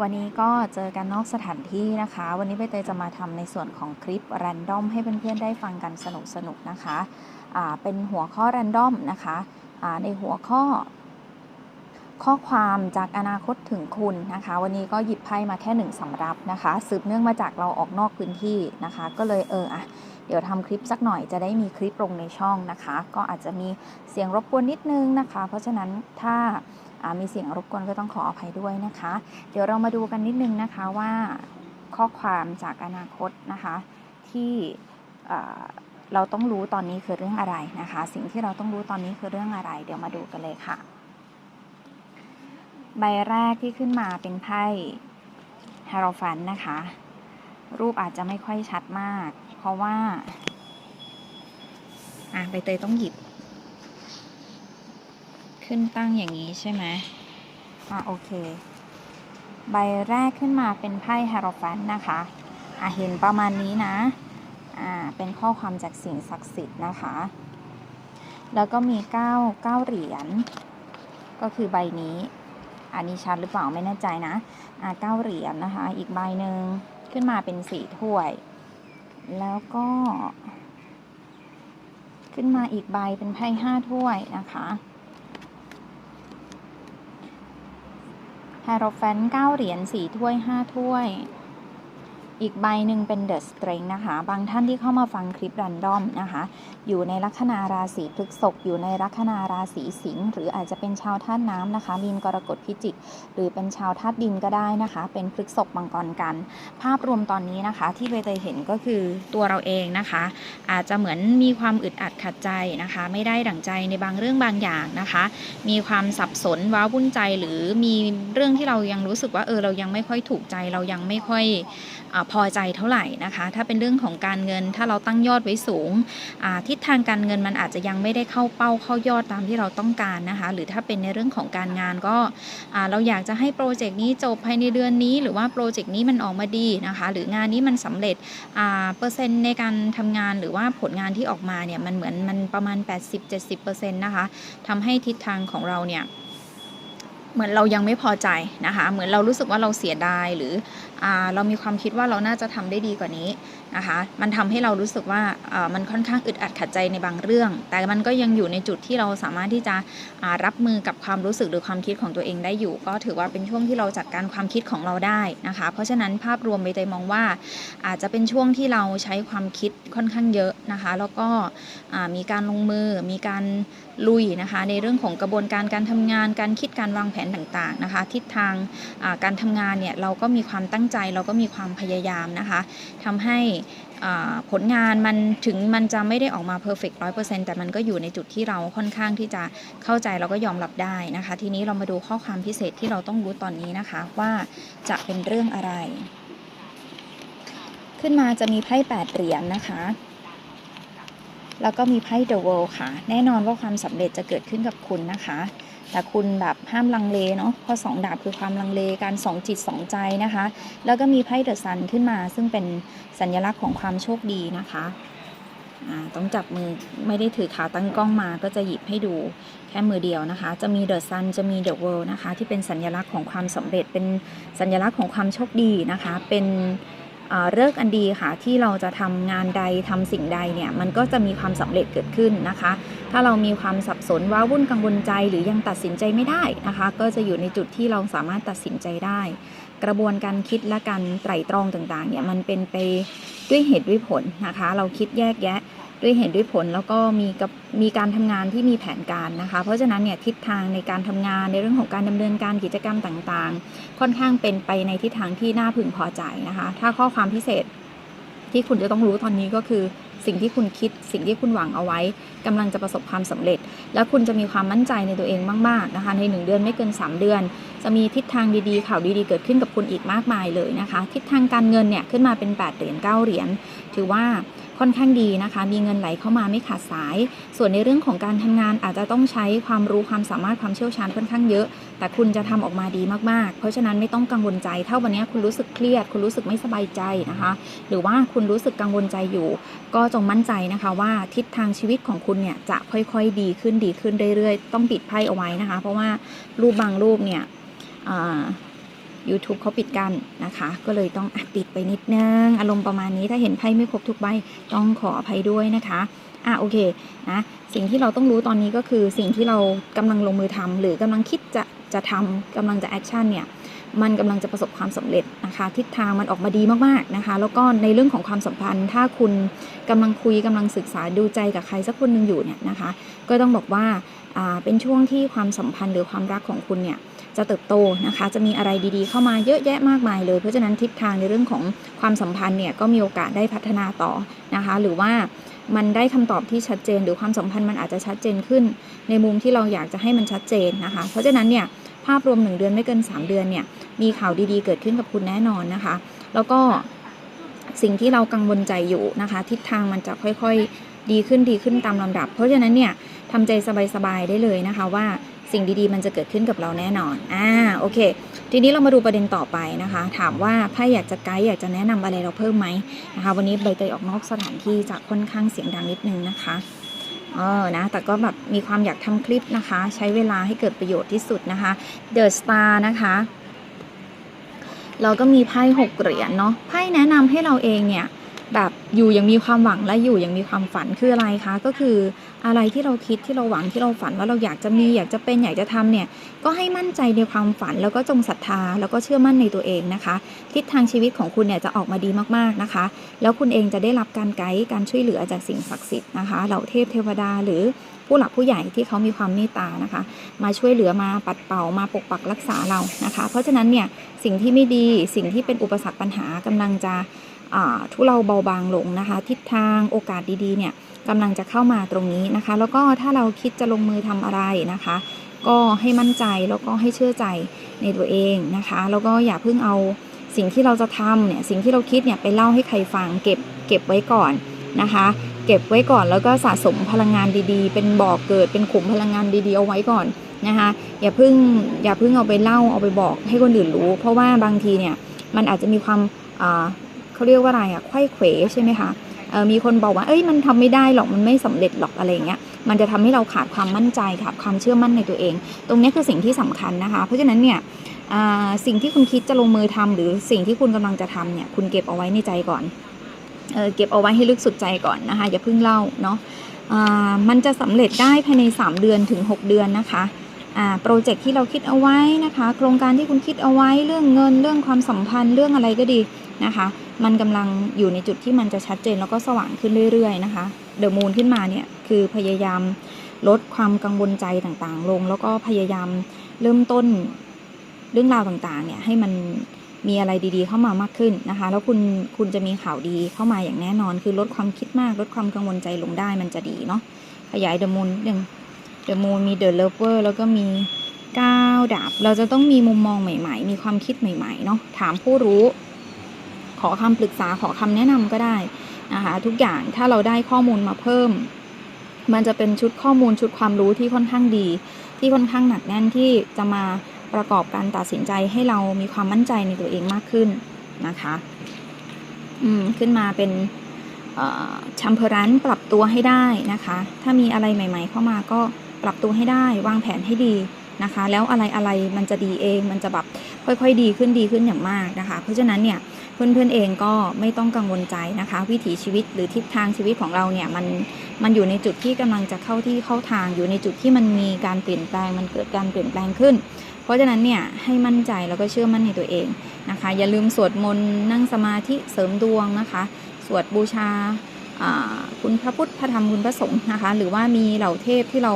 วันนี้ก็เจอกันนอกสถานที่นะคะ วันนี้ใบเตยจะมาทำในส่วนของคลิปแรนดอมให้เพื่อนๆได้ฟังกันสนุกๆนะคะอ่าเป็นหัวข้อแรนดอมนะคะอ่าในหัวข้อ ข้อความจากอนาคตถึงคุณนะคะ วันนี้ก็หยิบไพ่มาแค่หนึ่งสำรับนะคะ สืบเนื่องมาจากเราออกนอกพื้นที่นะคะ ก็เลยเอออะเดี๋ยวทำคลิปสักหน่อยจะได้มีคลิปลงในช่องนะคะ ก็อาจจะมีเสียงรบกวนนิดนึงนะคะ เพราะฉะนั้นถ้า มีเสียงรบกวนก็ต้องขออภัยด้วยนะคะ เดี๋ยวเรามาดูกันนิดนึงนะคะว่าข้อความจากอนาคตนะคะที่เราต้องรู้ตอนนี้คือเรื่องอะไรนะคะ สิ่งที่เราต้องรู้ตอนนี้คือเรื่องอะไร เดี๋ยวมาดูกันเลยค่ะ ใบแรกที่ขึ้นมาเป็นไพ่ฮารอฟันนะคะ รูปอาจจะไม่ค่อยชัดมาก เพราะว่าอะใบเตยต้องหยิบ ขึ้นตั้งอย่างนี้ใช่ไหมอะโอเค ใบแรกขึ้นมาเป็นไพ่ฮารอฟันนะคะอะเห็นประมาณนี้นะอ่าเป็นข้อความจากสิ่งศักดิ์สิทธิ์นะคะ แล้วก็มีเก้าเก้าเหรียญก็คือใบนี้ อันนี้ชัดหรือเปล่าไม่แน่ใจนะอ่าเก้าเหรียญนะคะ อีกใบหนึ่งขึ้นมาเป็นสี่ถ้วย แล้วก็ ขึ้นมาอีกใบเป็นไพ่ห้าถ้วยนะคะ แฮโรแฟนเก้าเหรียญสี่ถ้วยห้าถ้วย อีกใบหนึ่งเป็นเดอะสเตรงนะคะ บางท่านที่เข้ามาฟังคลิปรันดอมนะคะ อยู่ในลัคนาราศีพฤษภอยู่ในลัคนาราศีสิงห์หรืออาจจะเป็นชาวธาตุน้ำนะคะมีนกรกฎพิจิก หรือเป็นชาวธาตุดินก็ได้นะคะ เป็นพฤษภมังกรกัน ภาพรวมตอนนี้นะคะ ที่ใบเตยเห็นก็คือตัวเราเองนะคะ อาจจะเหมือนมีความอึดอัดขัดใจนะคะ ไม่ได้ดั่งใจในบางเรื่องบางอย่างนะคะ มีความสับสนว้าวุ่นใจหรือมีเรื่องที่เรายังรู้สึกว่าเออเรายังไม่ค่อยถูกใจเรายังไม่ค่อยอพอใจเท่าไหร่นะคะ ถ้าเป็นเรื่องของการเงินถ้าเราตั้งยอดไว้สูงทิศทางการเงินมันอาจจะยังไม่ได้เข้าเป้าเข้ายอดตามที่เราต้องการนะคะ หรือถ้าเป็นในเรื่องของการงานก็เราอยากจะให้โปรเจกต์นี้จบภายในเดือนนี้ หรือว่าโปรเจกต์นี้มันออกมาดีนะคะ หรืองานนี้มันสำเร็จเปอร์เซ็นต์ในการทำงานหรือว่าผลงานที่ออกมาเนี่ยมันเหมือนมันประมาณ 80-70%นะคะทำให้ทิศทางของเราเนี่ย เหมือนเรายังไม่พอใจนะคะ เหมือนเรารู้สึกว่าเราเสียดายหรืออเรามีความคิดว่าเราน่าจะทำได้ดีกว่านี้นะคะ มันทำให้เรารู้สึกว่ามันค่อนข้างอึดอัดขัดใจในบางเรื่อง แต่มันก็ยังอยู่ในจุดที่เราสามารถที่จะรับมือกับความรู้สึกหรือความคิดของตัวเองได้อยู่ ก็ถือว่าเป็นช่วงที่เราจัดการความคิดของเราได้นะคะ เพราะฉะนั้นภาพรวมใบเตยมองว่า อาจจะเป็นช่วงที่เราใช้ความคิดค่อนข้างเยอะนะคะ แล้วก็มีการลงมือมีการลุยนะคะ ในเรื่องของกระบวนการการทำงานการคิดการวางแผนต่างๆนะคะ ทิศทางการทำงานเนี่ยเราก็มีความตั้งใจเราก็มีความพยายามนะคะทำให้ผลงานมันถึงมันจะไม่ได้ออกมาเพอร์เฟกต์ร้อยเปอร์เซ็นต์แต่มันก็อยู่ในจุดที่เราค่อนข้างที่จะเข้าใจแล้วก็ยอมรับได้นะคะ ทีนี้เรามาดูข้อความพิเศษที่เราต้องรู้ตอนนี้นะคะ ว่าจะเป็นเรื่องอะไร ขึ้นมาจะมีไพ่แปดเหรียญนะคะ แล้วก็มีไพ่ The World ค่ะ แน่นอนว่าความสำเร็จจะเกิดขึ้นกับคุณนะคะ แต่คุณแบบห้ามลังเลเนาะเพราะสองดาบคือความลังเลการสองจิตสองใจนะคะ แล้วก็มีไพ่เดอะซันขึ้นมา ซึ่งเป็นสัญลักษณ์ของความโชคดีนะคะต้องจับมือไม่ได้ถือขาตั้งกล้องมาก็จะหยิบให้ดูแค่มือเดียวนะคะ จะมีเดอะซันจะมีเดอะเวิลด์นะคะ ที่เป็นสัญลักษณ์ของความสำเร็จเป็นสัญลักษณ์ของความโชคดีนะคะ เป็น เลิกอันดีค่ะที่เราจะทำงานใดทำสิ่งใดเนี่ยมันก็จะมีความสำเร็จเกิดขึ้นนะคะ ถ้าเรามีความสับสนว้าวุ่นกังวลใจหรือยังตัดสินใจไม่ได้นะคะ ก็จะอยู่ในจุดที่เราสามารถตัดสินใจได้ กระบวนการคิดและการไตร่ตรองต่างๆเนี่ยมันเป็นไปด้วยเหตุด้วยผลนะคะ เราคิดแยกแยะ ด้วยเหตุด้วยผลแล้วก็มีกับมีการทำงานที่มีแผนการนะคะ เพราะฉะนั้นเนี่ยทิศทางในการทำงานในเรื่องของการดำเนินการกิจกรรมต่างๆ ค่อนข้างเป็นไปในทิศทางที่น่าพึงพอใจนะคะ ถ้าข้อความพิเศษที่คุณจะต้องรู้ตอนนี้ก็คือสิ่งที่คุณคิดสิ่งที่คุณหวังเอาไว้กำลังจะประสบความสำเร็จ แล้วคุณจะมีความมั่นใจในตัวเองมากๆนะคะใน 1 เดือนไม่เกิน 3 เดือน จะมีทิศทางดีๆ ข่าวดีๆ เกิดขึ้นกับคุณอีกมากมายเลยนะคะ ทิศทางการเงินเนี่ยขึ้นมาเป็น 8 เหรียญ9เหรียญถือว่า ค่อนข้างดีนะคะ มีเงินไหลเข้ามาไม่ขาดสาย ส่วนในเรื่องของการทำงานอาจจะต้องใช้ความรู้ความสามารถความเชี่ยวชาญค่อนข้างเยอะ แต่คุณจะทำออกมาดีมากๆ เพราะฉะนั้นไม่ต้องกังวลใจถ้าวันนี้คุณรู้สึกเครียด คุณรู้สึกไม่สบายใจนะคะ หรือว่าคุณรู้สึกกังวลใจอยู่ ก็จงมั่นใจนะคะว่าทิศทางชีวิตของคุณเนี่ยจะค่อยๆดีขึ้นดีขึ้นเรื่อยๆ ต้องปิดไพ่เอาไว้นะคะ เพราะว่ารูปบางรูปเนี่ยอ่า YouTube เขาปิดกันนะคะ ก็เลยต้องอปิดไปนิดนึง อารมณ์ประมาณนี้ถ้าเห็นไพ่ไม่ครบทุกใบต้องขออภัยด้วยนะคะอะโอเคนะสิ่งที่เราต้องรู้ตอนนี้ก็คือสิ่งที่เรากำลังลงมือทำหรือกำลังคิดจะจะทำกำลังจะแอคชั่นเนี่ยมันกำลังจะประสบความสำเร็จนะคะ ทิศทางมันออกมาดีมากๆนะคะ แล้วก็ในเรื่องของความสัมพันธ์ ถ้าคุณกำลังคุยกำลังศึกษาดูใจกับใครสักคนหนึ่งอยู่เนี่ยนะคะ ก็ต้องบอกว่าเป็นช่วงที่ความสัมพันธ์หรือความรักของคุณเนี่ย จะเติบโตนะคะ จะมีอะไรดีๆ เข้ามาเยอะแยะมากมายเลย เพราะฉะนั้นทิศทางในเรื่องของความสัมพันธ์เนี่ยก็มีโอกาสได้พัฒนาต่อนะคะ หรือว่ามันได้คำตอบที่ชัดเจน หรือความสัมพันธ์มันอาจจะชัดเจนขึ้น ในมุมที่เราอยากจะให้มันชัดเจนนะคะ เพราะฉะนั้นเนี่ยภาพรวม 1 เดือนไม่เกิน 3 เดือนเนี่ยมีข่าวดีๆเกิดขึ้นกับคุณแน่นอนนะคะ แล้วก็สิ่งที่เรากังวลใจอยู่นะคะ ทิศทางมันจะค่อยๆดีขึ้นดีขึ้นตามลำดับ เพราะฉะนั้นเนี่ยทำใจสบายๆได้เลยนะคะว่า สิ่งดีๆ มันจะเกิดขึ้นกับเราแน่นอนอ่าโอเค ทีนี้เรามาดูประเด็นต่อไปนะคะ ถามว่าไพ่อยากจะไกด์อยากจะแนะนำอะไรเราเพิ่มไหมนะคะ วันนี้ใบเตยออกนอกสถานที่จะค่อนข้างเสียงดังนิดนึงนะคะเออนะแต่ก็แบบมีความอยากทำคลิปนะคะ ใช้เวลาให้เกิดประโยชน์ที่สุดนะคะ The Star นะคะ เราก็มีไพ่หกเหรียญเนาะไพ่แนะนำให้เราเองเนี่ย แบบอยู่ยังมีความหวังและอยู่ยังมีความฝันคืออะไรคะ ก็คืออะไรที่เราคิดที่เราหวังที่เราฝันว่าเราอยากจะมีอยากจะเป็นอยากจะทำเนี่ยก็ให้มั่นใจในความฝันแล้วก็จงศรัทธาแล้วก็เชื่อมั่นในตัวเองนะคะ ทิศทางชีวิตของคุณเนี่ยจะออกมาดีมากๆนะคะ แล้วคุณเองจะได้รับการไกด์การช่วยเหลือจากสิ่งศักดิ์สิทธิ์นะคะเหล่าเทพเทวดาหรือผู้หลักผู้ใหญ่ที่เขามีความเมตตานะคะ มาช่วยเหลือมาปัดเป่ามาปกปักรักษาเรานะคะ เพราะฉะนั้นเนี่ยสิ่งที่ไม่ดีสิ่งที่เป็นอุปสรรคปัญหากำลังจะ ทุเลาเบาบางลงนะคะ ทิศทางโอกาสดีๆเนี่ยกำลังจะเข้ามาตรงนี้นะคะ แล้วก็ถ้าเราคิดจะลงมือทำอะไรนะคะ ก็ให้มั่นใจแล้วก็ให้เชื่อใจในตัวเองนะคะ แล้วก็อย่าเพิ่งเอาสิ่งที่เราจะทำเนี่ยสิ่งที่เราคิดเนี่ยไปเล่าให้ใครฟังเก็บเก็บไว้ก่อนนะคะ เก็บไว้ก่อนแล้วก็สะสมพลังงานดีๆ เป็นบ่อกเกิดเป็นขุมพลังงานดีๆเอาไว้ก่อนนะคะอย่าเพิ่งอย่าเพิ่งเอาไปเล่าเอาไปบอกให้คนอื่นรู้ เพราะว่าบางทีเนี่ยมันอาจจะมีความ เขาเรียกว่าอะไรอะไข้เขวใช่ไหมคะมีคนบอกว่าเอ้ยมันทำไม่ได้หรอกมันไม่สำเร็จหรอกอะไรเงี้ยมันจะทำให้เราขาดความมั่นใจขาดความเชื่อมั่นในตัวเอง ตรงนี้คือสิ่งที่สำคัญนะคะ เพราะฉะนั้นเนี่ยสิ่งที่คุณคิดจะลงมือทำหรือสิ่งที่คุณกำลังจะทำเนี่ยคุณเก็บเอาไว้ในใจก่อนเอเก็บเอาไว้ให้ลึกสุดใจก่อนนะคะอย่าเพิ่งเล่าเนาะมันจะสำเร็จได้ภายใน 3 เดือนถึง 6 เดือนนะคะโปรเจกต์ที่เราคิดเอาไว้นะคะ โครงการที่คุณคิดเอาไว้เรื่องเงินเรื่องความสัมพันธ์เรื่องอะไรก็ดี นะคะ มันกำลังอยู่ในจุดที่มันจะชัดเจนแล้วก็สว่างขึ้นเรื่อยๆนะคะเดอะมูนขึ้นมาเนี่ยคือพยายามลดความกังวลใจต่างๆ ลง แล้วก็พยายามเริ่มต้นเรื่องราวต่างๆเนี่ยให้มันมีอะไรดีๆ เข้ามามากขึ้นนะคะ แล้วคุณคุณจะมีข่าวดีเข้ามาอย่างแน่นอน คือลดความคิดมากลดความกังวลใจลงได้มันจะดีเนาะขยายเดอะมูนหนึ่งเดอะมูนมีเดอะเลเวอร์แล้วก็มีก้าวดาบ เราจะต้องมีมุมมองใหม่ ๆ มีความคิดใหม่ ๆ เนาะถามผู้รู้ ขอคำปรึกษาขอคำแนะนำก็ได้นะคะทุกอย่างถ้าเราได้ข้อมูลมาเพิ่ม มันจะเป็นชุดข้อมูลชุดความรู้ที่ค่อนข้างดี ที่ค่อนข้างหนักแน่นที่จะมาประกอบการตัดสินใจให้เรามีความมั่นใจในตัวเองมากขึ้นนะคะอืมขึ้นมาเป็นชัมเพรันปรับตัวให้ได้นะคะ ถ้ามีอะไรใหม่ ๆ เข้ามาก็ปรับตัวให้ได้ วางแผนให้ดีนะคะ แล้วอะไรอะไรมันจะดีเอง มันจะแบบค่อยๆ ดีขึ้นดีขึ้นอย่างมากนะคะ เพราะฉะนั้นเนี่ย เพื่อนๆเองก็ไม่ต้องกังวลใจนะคะ วิถีชีวิตหรือทิศทางชีวิตของเราเนี่ยมันมันอยู่ในจุดที่กำลังจะเข้าที่เข้าทาง อยู่ในจุดที่มันมีการเปลี่ยนแปลงมันเกิดการเปลี่ยนแปลงขึ้น เพราะฉะนั้นเนี่ยให้มั่นใจแล้วก็เชื่อมั่นในตัวเองนะคะ อย่าลืมสวดมนต์นั่งสมาธิเสริมดวงนะคะ สวดบูชาคุณพระพุทธพระธรรมคุณพระสงฆ์นะคะ หรือว่ามีเหล่าเทพที่เรา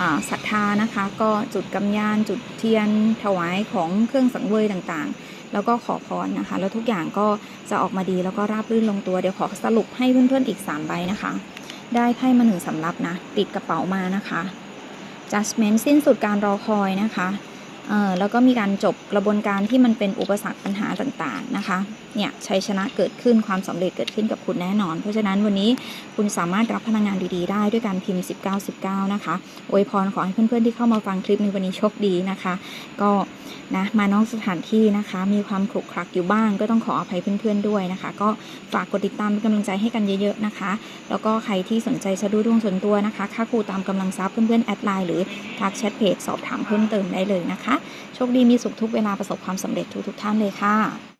อ่าศรัทธานะคะ ก็จุดกำยานจุดเทียนถวายของเครื่องสังเวยต่างๆ แล้วก็ขอพรนะคะ แล้วทุกอย่างก็จะออกมาดีแล้วก็ราบรื่นลงตัวเดี๋ยวขอสรุปให้เพื่อนๆอีก 3 ใบนะคะ ได้ไพ่มาหนึ่งสำรับนะ ติดกระเป๋ามานะคะ judgment สิ้นสุดการรอคอยนะคะเอ่อแล้วก็มีการจบกระบวนการที่มันเป็นอุปสรรคปัญหาต่างๆนะคะเนี่ยชัยชนะเกิดขึ้นความสำเร็จเกิดขึ้นกับคุณแน่นอน เพราะฉะนั้นวันนี้คุณสามารถรับพลังงานดีๆ ได้ด้วยการพิมพ์ 19 19 นะคะอวยพรขอให้เพื่อนๆที่เข้ามาฟังคลิปในวันนี้โชคดีนะคะ ก็นะมานอกสถานที่นะคะ มีความขรุขรักอยู่บ้าง ก็ต้องขออภัยเพื่อนๆด้วยนะคะ ก็ฝากกดติดตามเป็นกำลังใจให้กันเยอะๆนะคะ แล้วก็ใครที่สนใจจะดูดวงส่วนตัวนะคะค่าครูตามกำลังทรัพย์เพื่อนๆแอดไลน์หรือทักแชทเพจสอบถามเพิ่มเติมได้เลยนะคะ โชคดีมีสุขทุกเวลาประสบความสำเร็จทุกๆท่านเลยค่ะ